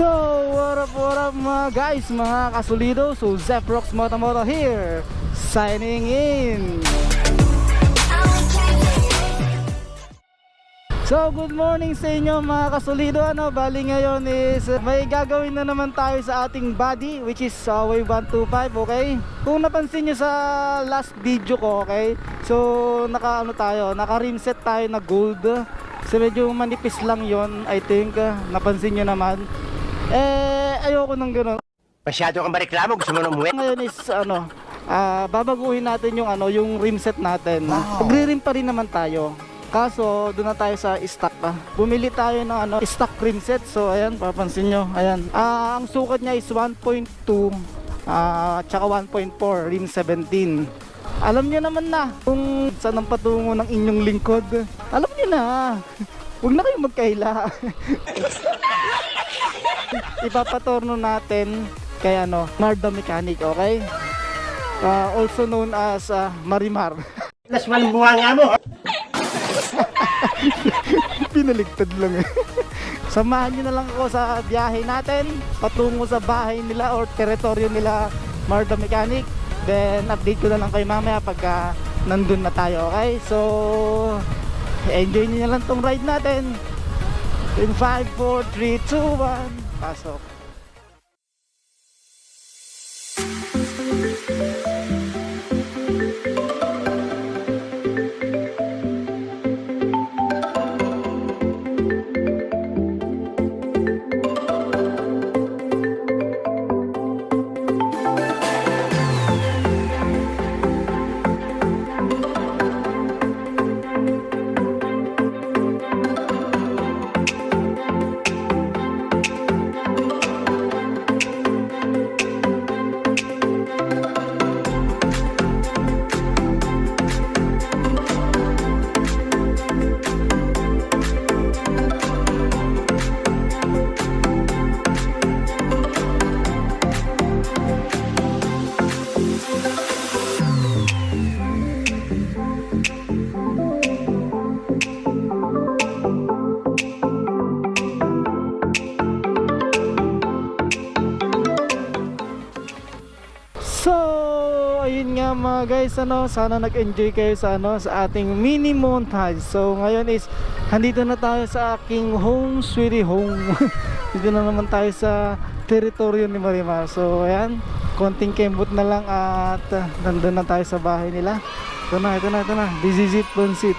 So, what up, what up mga guys, mga kasulido? So, Zeprox Motomoto here Signing in. So, good morning sa inyo mga kasulido. Ano, Bali ngayon is may gagawin na naman tayo sa ating body Which is uh, Wave 125, okay? Kung napansin nyo sa last video ko, okay? So, naka ano tayo, naka rim set tayo na gold. So, medyo manipis lang yon I think, napansin nyo naman Eh, ayoko nang gano'n Masyado kang mareklamo, gusto mo na umuwi? ngayon is ano, ah babaguhin natin yung ano, yung rim set natin. Magre-rim pa rin naman tayo. Kaso, doon na tayo sa stock pa. Bumili tayo ng ano, stock rim set. So, ayan, papansin nyo. Ayan. Ah, ang sukat niya is 1.2 ah tsaka 1.4 rim 17. Alam niyo naman na kung saan ang patungo ng inyong lingkod. Alam niyo na. Huwag na kayong magkaila. Ipapatorno natin kay ano, Marda Mechanic, okay? Ah, also known as ah, Marimar. Lasman bunga nga mo. Pinaligtad lang eh. Samahan nyo na lang ako sa biyahe natin patungo sa bahay nila or teritoryo nila Marda Mechanic. Then update ko na lang kayo mamaya pagka nandun na tayo, okay? So, enjoy nyo na lang tong ride natin. In 5, 4, 3, 2, 1, pasok. Ayun nga mga guys, ano, sana nag-enjoy kayo sa ano, sa ating mini montage. So, ngayon is andito na tayo sa aking home sweetie home. dito na naman tayo sa teritoryo ni Marimar. So, ayan, konting kembot na lang at uh, nandun na tayo sa bahay nila. Ito na, ito na, ito na. This is it, Bonsit.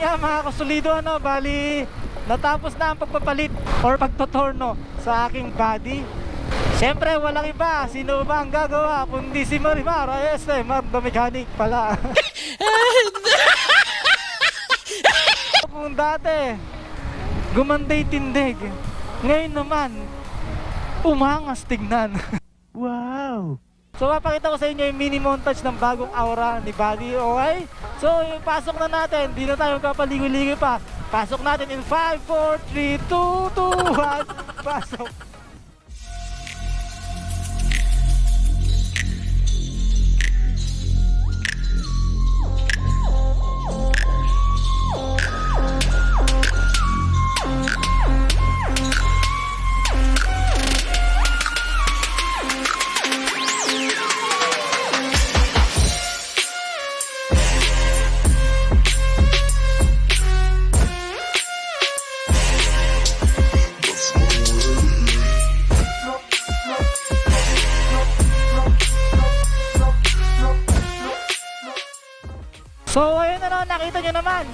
nga mga kasulido ano, bali natapos na ang pagpapalit or pagtotorno sa aking body. Siyempre, walang iba. Sino ba ang gagawa? Kundi si Marimar. Ayos eh, Mardo Mechanic pala. Kung dati, gumanday tindig. Ngayon naman, umangas tignan. wow! So papakita ko sa inyo yung mini montage ng bagong aura ni Buddy, okay? So pasok na natin, di na tayo kapaligoy-ligoy pa. Pasok natin in 5, 4, 3, 2, 2, 1, pasok. So ayun na no, nakita nyo naman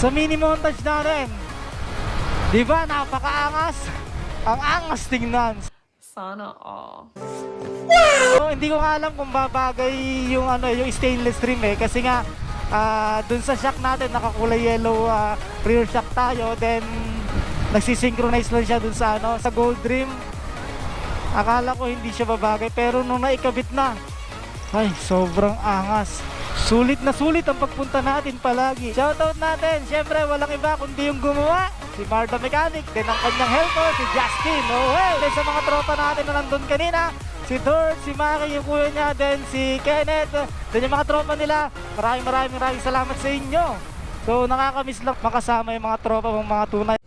sa mini montage natin. Di ba napakaangas? Ang angas tingnan. Sana all. So, hindi ko nga alam kung babagay yung ano yung stainless rim eh kasi nga ah, dun sa shock natin nakakulay yellow ah, rear shock tayo then nagsisynchronize lang siya dun sa ano sa gold rim. Akala ko hindi siya babagay pero nung naikabit na ay sobrang angas. Sulit na sulit ang pagpunta natin palagi. Shoutout natin, syempre walang iba kundi yung gumawa. Si Marta Mechanic, din ang kanyang helper, si Justin. Then sa mga tropa natin na nandun kanina, si Dort, si Maki, yung kuya niya, then si Kenneth, then yung mga tropa nila. Maraming maraming maraming salamat sa inyo. So nakakamiss lang makasama yung mga tropa mong mga tunay.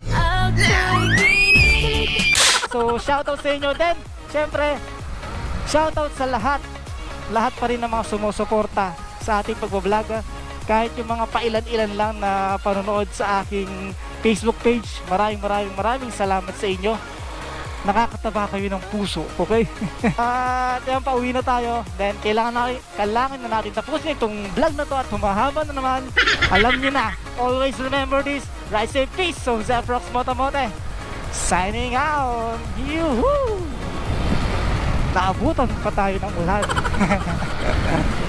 So shoutout sa inyo din. Syempre, shoutout sa lahat. Lahat pa rin ng mga sumusuporta sa ating pagbablog. ah. Kahit yung mga pailan-ilan lang na panonood sa aking Facebook page. Maraming maraming maraming salamat sa inyo. Nakakataba kayo ng puso, okay? At yan, pauwi na tayo. Then, kailangan na, kailangan na natin tapusin itong vlog na to at humahaba na naman. Alam niyo na, always remember this, ride safe, peace. So, Zefrox Motamote, signing out. Yuhuu! Naabutan pa tayo ng ulan.